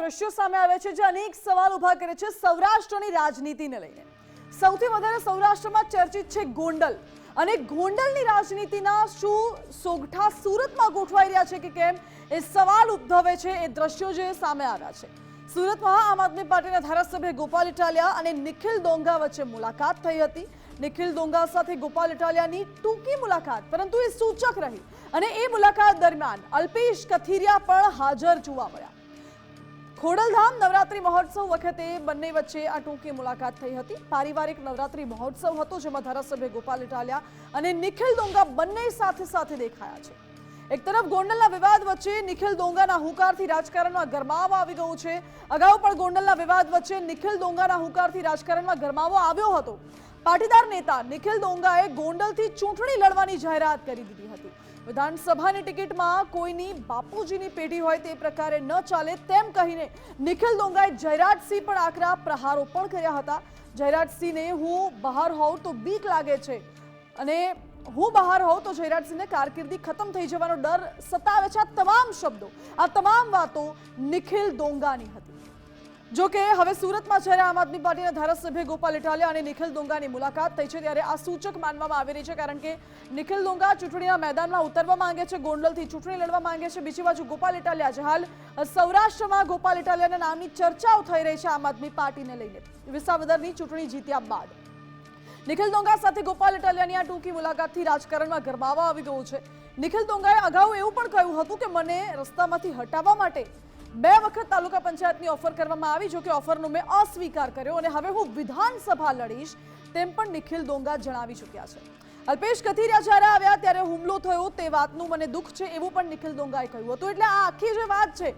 દ્રશ્યો સામે આવે છે જે અનેક સવાલ ઊભા કરે છે સૌરાષ્ટ્રની રાજનીતિને લઈને. સૌથી વધારે સૌરાષ્ટ્રમાં ચર્ચિત છે ગોંડલ. અને ગોંડલની રાજનીતિના શું સોગઠા સુરતમાં ગોઠવાઈ રહ્યા છે કે કેમ? એ સવાલ ઉદ્ભવે છે, એ દ્રશ્યો જે સામે આવ્યા છે. સુરતમાં આમ આદમી પાર્ટીના ધારાસભ્ય ગોપાલ ઇટાલિયા અને નિખિલ ડોંગા વચ્ચે મુલાકાત થઈ હતી. નિખિલ ડોંગા સાથે ગોપાલ ઇટાલિયાની ટૂંકી મુલાકાત, પરંતુ એ સૂચક રહી. અને એ મુલાકાત દરમિયાન અલ્પેશ કથિરિયા પણ હાજર જોવા મળ્યા. ખોડલધામ નવરાત્રી મહોત્સવ વખતે બંને વચ્ચે આ ટૂંકી મુલાકાત થઈ હતી. પારિવારિક નવરાત્રી મહોત્સવ હતો, જેમાં ધારાસભ્ય ગોપાલ ઇટાલિયા અને નિખિલ ડોંગા બંને સાથે સાથે દેખાયા છે. એક તરફ ગોંડલના વિવાદ વચ્ચે નિખિલ ડોંગાના હુંકારથી રાજકારણમાં ગરમાવો આવી ગયું છે. અગાઉ પણ ગોંડલના વિવાદ વચ્ચે નિખિલ ડોંગાના હુંકારથી રાજકારણમાં ગરમાવો આવ્યો હતો. પાટીદાર નેતા નિખિલ ડોંગાએ ગોંડલથી ચૂંટણી લડવાની જાહેરાત કરી દીધી હતી. વિધાનસભાની ટિકિટમાં કોઈની બાપુજીની પેઢી હોય તે પ્રકારે ન ચાલે તેમ કહીને નિખિલ ડોંગાએ જયરાજસિંહ પણ આકરા પ્રહારો પણ કર્યા હતા. જયરાજસિંહને હું બહાર હોઉં તો બીક લાગે છે અને હું બહાર હોઉં તો જયરાજસિંહને કારકિર્દી ખતમ થઈ જવાનો ડર સતાવે છે આ તમામ શબ્દો, આ તમામ વાતો નિખિલ ડોંગાની હતી. જો કે હવે સુરતમાં જ્યારે આમ આદમી પાર્ટીના ધારાસભ્ય ગોપાલ ઇટાલિયા અને નિખિલ ડોંગાની મુલાકાત થઈ છે, ત્યારે આ સૂચક માનવામાં આવી રહી છે, કારણ કે નિખિલ ડોંગા ચૂંટણીના મેદાનમાં ઉતરવા માંગે છે, ગોંડલથી ચૂંટણી લડવા માંગે છે. બીજી બાજુ ગોપાલ ઇટાલિયા જે હાલ સૌરાષ્ટ્રમાં ગોપાલ ઇટાલિયાના નામની ચર્ચાઓ થઈ રહી છે આમ આદમી પાર્ટીને લઈને. વિસાવદરની ચૂંટણી જીત્યા બાદ નિખિલ ડોંગા સાથે ગોપાલ ઇટાલિયાની આ ટૂંકી મુલાકાતથી રાજકારણમાં ગરમાવા આવી ગયું છે. નિખિલ ડોંગાએ અગાઉ એવું પણ કહ્યું હતું કે મને રસ્તામાંથી હટાવવા માટે બે વખત તાલુકા પંચાયતની ઓફર કરવામાં આવી જો કે ઓફરનો મેં અસ્વીકાર કર્યો અને હવે હું વિધાનસભા લડીશ તેમ પણ નિખિલ ડોંગા જણાવી ચૂક્યા છે. અલ્પેશ કથિરિયા જ્યારે આવ્યા ત્યારે હુમલો થયો, તે વાતનું મને દુઃખ છે એવું પણ નિખિલ ડોંગાએ કહ્યું હતું. એટલે આ આખી જે વાત છે,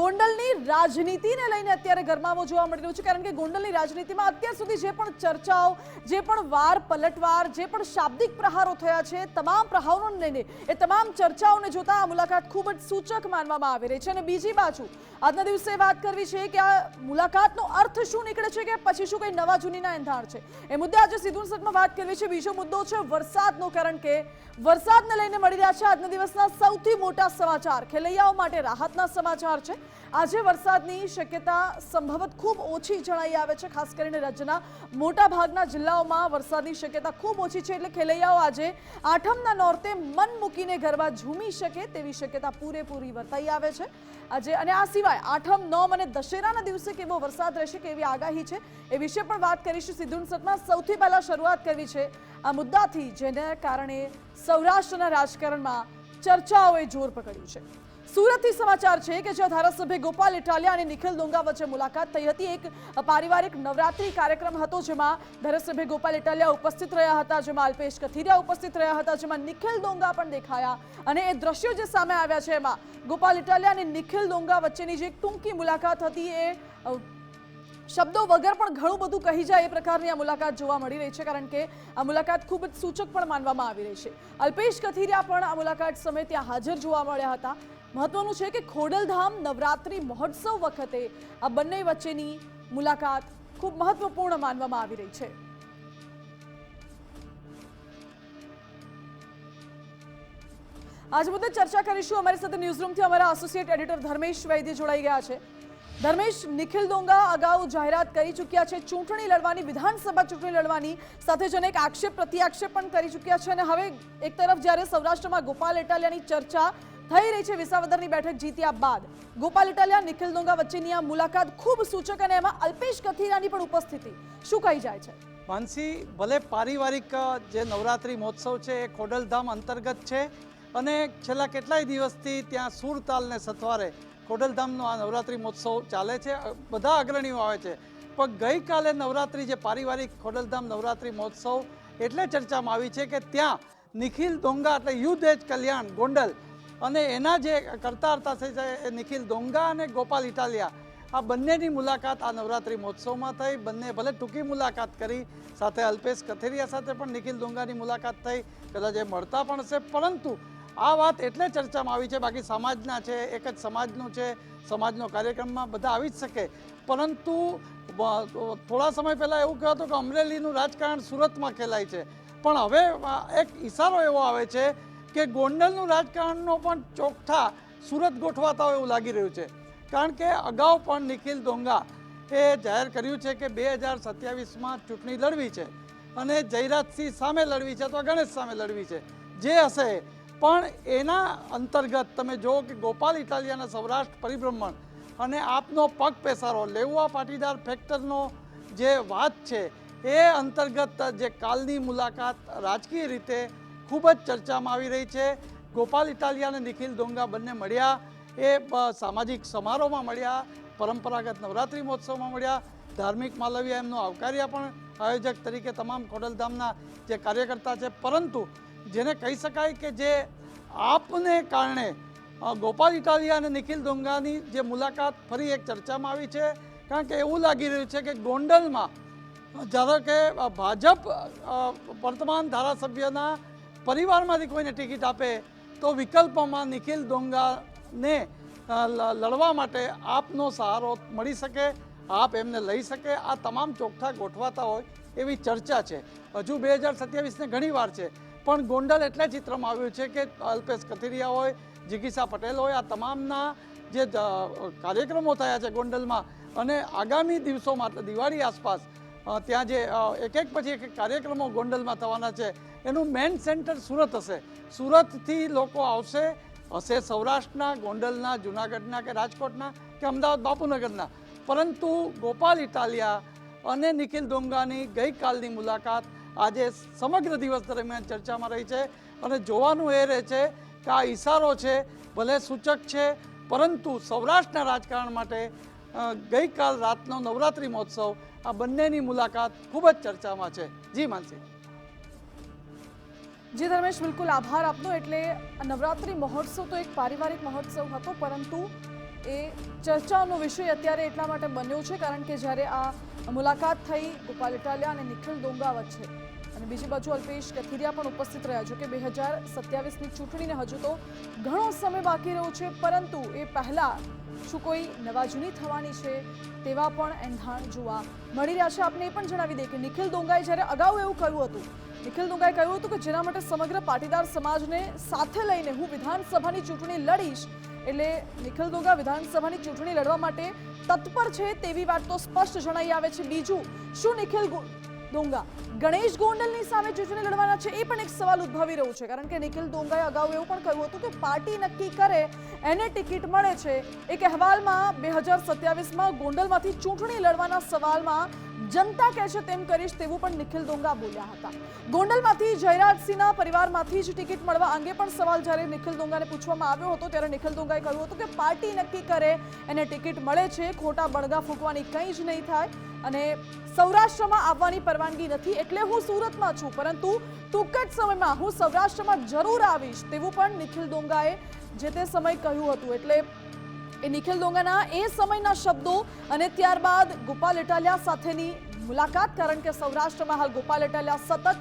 ગોંડલની રાજનીતિને લઈને અત્યારે ગરમાવો જોવા મળી રહ્યું છે, કારણ કે ગોંડલની રાજનીતિમાં અત્યાર સુધી જે પણ ચર્ચાઓ, જે પણ વાર પલટવાર, જે પણ શાબ્દિક પ્રહારો થયા છે, તમામ પ્રહારોને લઈને, એ તમામ ચર્ચાઓને જોતા આ મુલાકાત ખૂબ જ સૂચક માનવામાં આવી રહી છે. અને બીજી બાજુ, આજના દિવસે વાત કરવી છે કે આ મુલાકાતનો અર્થ શું નીકળે છે કે પછી શું કંઈ નવા જૂનીના એંધાણ છે? એ મુદ્દે આજે સીધું સદમાં વાત કરવી છે. બીજો મુદ્દો છે વરસાદનો કારણ કે વરસાદને લઈને મળી રહ્યા છે આજના દિવસના સૌથી મોટા સમાચાર. ખેલૈયાઓ માટે રાહતના સમાચાર છે. આજે વરસાદની શક્યતા સંભવત ખૂબ ઓછી જણાઈ આવે છે, ખાસ કરીને રાજ્યના મોટા ભાગના જિલ્લાઓમાં વરસાદની શક્યતા ખૂબ ઓછી છે. એટલે ખેલૈયાઓ આજે આઠમના નોરતે મન મૂકીને ગરબા ઝૂમી શકે તેવી શક્યતા પૂરેપૂરી વર્તાઈ આવે છે. આજે અને આ સિવાય આઠમ, નોમ અને દશેરાના દિવસે કેવો વરસાદ રહેશે કેવી આગાહી છે એ વિશે પણ વાત કરીશું. સિદ્ધુન સતમાં સૌથી પહેલા શરૂઆત કરવી છે આ મુદ્દાથી, જેને કારણે સૌરાષ્ટ્રના રાજકારણમાં ચર્ચાઓએ જોર પકડ્યું છે. સુરતથી સમાચાર છે કે જ્યાં ધારાસભ્ય ગોપાલ ઇટાલિયા અને નિખિલ ડોંગા વચ્ચે મુલાકાત થઈ હતી. એક પારિવારિક નવરાત્રી કાર્યક્રમ હતો જેમાં ધારાસભ્ય ગોપાલ ઇટાલિયા ઉપસ્થિત રહ્યા હતા, જેમાં અલ્પેશ કથિરિયા ઉપસ્થિત રહ્યા હતા, જેમાં નિખિલ ડોંગા પણ દેખાયા. અને એ દ્રશ્યો જે સામે આવ્યા છે એમાં ગોપાલ ઇટાલિયા અને નિખિલ ડોંગા વચ્ચેની જે ટૂંકી મુલાકાત હતી એ શબ્દો વગર પણ ઘણું બધું કહી જાય એ પ્રકારની આ મુલાકાત જોવા મળી રહી છે, કારણ કે આ મુલાકાત ખૂબ જ સૂચક પણ માનવામાં આવી રહી છે. અલ્પેશ કથિરિયા પણ આ મુલાકાત સમયે ત્યાં હાજર જોવા મળ્યા હતા. મહત્વનું છે કે ખોડલધામ નવરાત્રી મહોત્સવ વખતે આ બંને વચ્ચેની મુલાકાત ખૂબ મહત્વપૂર્ણ માનવામાં આવી રહી છે. આજ મુદ્દે ચર્ચા કરીશું. અમારી સાથે ન્યૂઝરૂમથી અમારા એસોસિએટ એડિટર ધર્મેશ વૈદ્ય જોડાઈ ગયા છે. ધર્મેશ, નિખિલ ડોંગા અગાઉ જાહેરાત કરી ચૂક્યા છે ચૂંટણી લડવાની, વિધાનસભા ચૂંટણી લડવાની, સાથે જ અનેક આક્ષેપ, પ્રત્યાક્ષેપ પણ કરી ચૂક્યા છે. અને હવે એક તરફ જ્યારે સૌરાષ્ટ્રમાં ગોપાલ એટાલિયાની ચર્ચા થઈ રહી છે વિસાવદરની બેઠક જીત્યા બાદ. ગોપાલ ઇટાલિયા, નિખિલ ડોંગા વચ્ચેની આ મુલાકાત ખૂબ સૂચક અને એમાં અલ્પેશ કથીરાની પણ ઉપસ્થિતિ. શું કહી જાય છે? માનસી, ભલે પારિવારિક જે નવરાત્રિ મહોત્સવ છે એ ખોડલધામ અંતર્ગત છે અને છેલ્લા કેટલાય દિવસથી ત્યાં સુરતાલને સથવારે ખોડલધામનો આ નવરાત્રિ મહોત્સવ ચાલે છે. બધા અગ્રણીઓ આવે છે. પણ ગઈકાલે નવરાત્રિ જે પારિવારિક ખોડલધામ નવરાત્રિ મહોત્સવ એટલે ચર્ચામાં આવી છે કે ત્યાં નિખિલ ડોંગા એટલે યુદ્ધ એજ કલ્યાણ ગોંડલ અને એના જે કરતા હરતા છે એ નિખિલ ડોંગા અને ગોપાલ ઇટાલિયા, આ બંનેની મુલાકાત આ નવરાત્રિ મહોત્સવમાં થઈ. બંને ભલે ટૂંકી મુલાકાત કરી, સાથે અલ્પેશ કથેરિયા સાથે પણ નિખિલ ડોંગાની મુલાકાત થઈ. કદાચ એ મળતા પણ હશે, પરંતુ આ વાત એટલે ચર્ચામાં આવી છે, બાકી સમાજના છે, એક જ સમાજનું છે, સમાજનો કાર્યક્રમમાં બધા આવી જ શકે. પરંતુ થોડા સમય પહેલાં એવું કહેવાતું કે અમરેલીનું રાજકારણ સુરતમાં ખેલાય છે. પણ હવે એક ઈશારો એવો આવે છે કે ગોંડલનું રાજકારણનો પણ ચોખ્ઠા સુરત ગોઠવાતા હોય એવું લાગી રહ્યું છે. કારણ કે અગાઉ પણ નિખિલ દોંગા એ જાહેર કર્યું છે કે બે હજાર સત્યાવીસમાં ચૂંટણી લડવી છે અને જયરાજસિંહ સામે લડવી છે અથવા ગણેશ સામે લડવી છે. જે હશે પણ એના અંતર્ગત તમે જુઓ કે ગોપાલ ઇટાલિયાના સૌરાષ્ટ્ર પરિભ્રમણ અને આપનો પગ પેસારો લેવા પાટીદાર ફેક્ટરનો જે વાત છે, એ અંતર્ગત જે કાલની મુલાકાત રાજકીય રીતે ખૂબ જ ચર્ચામાં આવી રહી છે. ગોપાલ ઇટાલિયા અને નિખિલ દોંગા બંને મળ્યા. એ સામાજિક સમારોહમાં મળ્યા. પરંપરાગત નવરાત્રિ મહોત્સવમાં મળ્યા. ધાર્મિક માલવીયા એમનો આવકાર્યા પણ આયોજક તરીકે તમામ ખોડલધામના જે કાર્યકર્તા છે. પરંતુ જેને કહી શકાય કે જે આપને કારણે ગોપાલ ઇટાલિયા અને નિખિલ ડોંગાની જે મુલાકાત ફરી એક ચર્ચામાં આવી છે. કારણ કે એવું લાગી રહ્યું છે કે ગોંડલમાં, ધારો કે ભાજપ વર્તમાન ધારાસભ્યના પરિવારમાંથી કોઈને ટિકિટ આપે તો વિકલ્પમાં નિખિલ ડોંગાને લડવા માટે આપનો સહારો મળી શકે, આપ એમને લઈ શકે. આ તમામ ચોખ્ઠા ગોઠવાતા હોય એવી ચર્ચા છે. હજુ બે હજાર સત્યાવીસને ઘણી વાર છે. પણ ગોંડલ એટલે ચિત્રમાં આવ્યું છે કે અલ્પેશ કથિરિયા હોય, જિગીસા પટેલ હોય, આ તમામના જે કાર્યક્રમો થયા છે ગોંડલમાં. અને આગામી દિવસોમાં માટે દિવાળી આસપાસ ત્યાં જે એક એક પછી એક કાર્યક્રમો ગોંડલમાં થવાના છે. એનું મેન સેન્ટર સુરત હશે. સુરતથી લોકો આવશે, હશે સૌરાષ્ટ્રના, ગોંડલના, જુનાગઢના કે રાજકોટના કે અમદાવાદ બાપુનગરના. પરંતુ ગોપાલ ઇટાલિયા અને નિખિલ ડોંગાની ગઈકાલની મુલાકાત આજે સમગ્ર દિવસ દરમિયાન ચર્ચામાં રહી છે અને જોવાનું એ રહે છે કે આ ઈશારો છે, ભલે સૂચક છે, પરંતુ સૌરાષ્ટ્રના રાજકારણ માટે ગઈકાલ રાતનો નવરાત્રિ મહોત્સવ આ બંનેની મુલાકાત ખૂબ જ ચર્ચામાં છે. જી માનસી. જી ધર્મેશ, બિલકુલ આભાર આપનો. એટલે નવરાત્રિ મહોત્સવ તો એક પારિવારિક મહોત્સવ હતો, પરંતુ એ ચર્ચાનો વિષય અત્યારે એટલા માટે બન્યો છે, કારણ કે જ્યારે આ મુલાકાત થઈ, ગોપાલ ઇટાલિયા અને નિખિલ ડોંગા વચ્ચે અને બીજી બાજુ અલ્પેશ કથિરિયા પણ ઉપસ્થિત રહ્યા જો કે બે હજાર સત્યાવીસની ચૂંટણીને હજુ તો ઘણો સમય બાકી રહ્યો છે, પરંતુ એ પહેલાં શું કોઈ નવા જૂની થવાની છે તેવા પણ એંધાણ જોવા મળી રહ્યા છે. આપને એ પણ જણાવી દઈએ કે નિખિલ દોંગાએ જ્યારે અગાઉ એવું કહ્યું હતું, નિખિલ દોંગાએ કહ્યું હતું કે જેના માટે સમગ્ર પાટીદાર સમાજને સાથે લઈને હું વિધાનસભાની ચૂંટણી લડીશ, એટલે નિખિલ દોંગા વિધાનસભાની ચૂંટણી લડવા માટે તત્પર છે તેવી વાત તો સ્પષ્ટ જણાઈ આવે છે. બીજું, શું નિખિલ ગો- દોંગા ગણેશ ગોંડલની સામે ચૂંટણી લડવાના છે, એ પણ એક સવાલ ઉદ્ભવી રહ્યો છે. કારણ કે નિખિલ દોંગાએ અગાઉ એવું પણ કહ્યું હતું કે પાર્ટી નક્કી કરે, એને ટિકિટ મળે છે. એક અહેવાલમાં બે હજાર સત્યાવીસમાં ગોંડલમાંથી ચૂંટણી લડવાના સવાલમાં જનતા કહે છે તેમ કરીશ તેવું પણ નિખિલ દોંગા બોલ્યા હતા. ગોંડલમાંથી જયરાજસિંહના પરિવારમાંથી જ ટિકિટ મળવા અંગે પણ સવાલ જ્યારે નિખિલ દોંગાને પૂછવામાં આવ્યો હતો, ત્યારે નિખિલ દોંગાએ કહ્યું હતું કે પાર્ટી નક્કી કરે, એને ટિકિટ મળે છે, ખોટા બળગા ફૂંકવાની કંઈ જ નહીં થાય અને સૌરાષ્ટ્રમાં આવવાની પરવાનગી નથી એટલે હું સુરતમાં છું. પરંતુ ટૂંક જ સમયમાં હું સૌરાષ્ટ્રમાં જરૂર આવીશ તેવું પણ નિખિલ દોંગાએ જે તે સમય કહ્યું હતું. એટલે એ નિખિલ દોંગાના એ સમયના શબ્દો અને ત્યારબાદ ગોપાલ ઇટાલિયા સાથેની મુલાકાત, કારણ કે સૌરાષ્ટ્રમાં હાલ ગોપાલ ઇટાલિયા સતત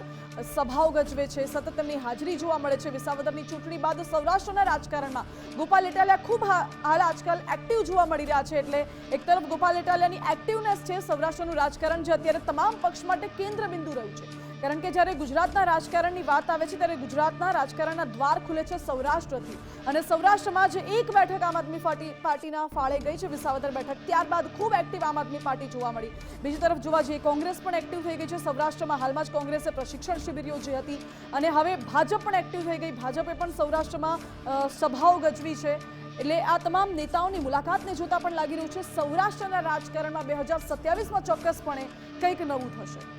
સભાઓ ગજવે છે, સતત તેમની હાજરી જોવા મળે છે. વિસાવદરની ચૂંટણી બાદ સૌરાષ્ટ્રના રાજકારણમાં ગોપાલ ઇટાલિયા ખૂબ હાલ આજકાલ એક્ટિવ જોવા મળી રહ્યા છે. એટલે એક તરફ ગોપાલ ઇટાલિયાની એક્ટિવનેસ છે, સૌરાષ્ટ્રનું રાજકારણ જે અત્યારે તમામ પક્ષ માટે કેન્દ્ર બિંદુ રહ્યું છે. કારણ કે જ્યારે ગુજરાતના રાજકારણની વાત આવે છે, ત્યારે ગુજરાતના રાજકારણના દ્વાર ખુલે છે સૌરાષ્ટ્રથી. અને સૌરાષ્ટ્રમાં જે એક બેઠક આમ આદમી પાર્ટી પાર્ટીના ફાળે ગઈ છે, વિસાવદર બેઠક. ત્યારબાદ ખૂબ એક્ટિવ આમ આદમી પાર્ટી જોવા મળી. બીજી તરફ જોવા જઈએ, કોંગ્રેસ પણ એક્ટિવ થઈ ગઈ છે. સૌરાષ્ટ્રમાં હાલમાં જ કોંગ્રેસે પ્રશિક્ષણ શિબિર યોજી હતી અને હવે ભાજપ પણ એક્ટિવ થઈ ગઈ. ભાજપે પણ સૌરાષ્ટ્રમાં સભાઓ ગજવી છે. એટલે આ તમામ નેતાઓની મુલાકાતને જોતા પણ લાગી રહ્યું છે. સૌરાષ્ટ્રના રાજકારણમાં બે હજાર સત્યાવીસમાં ચોક્કસપણે કંઈક નવું થશે.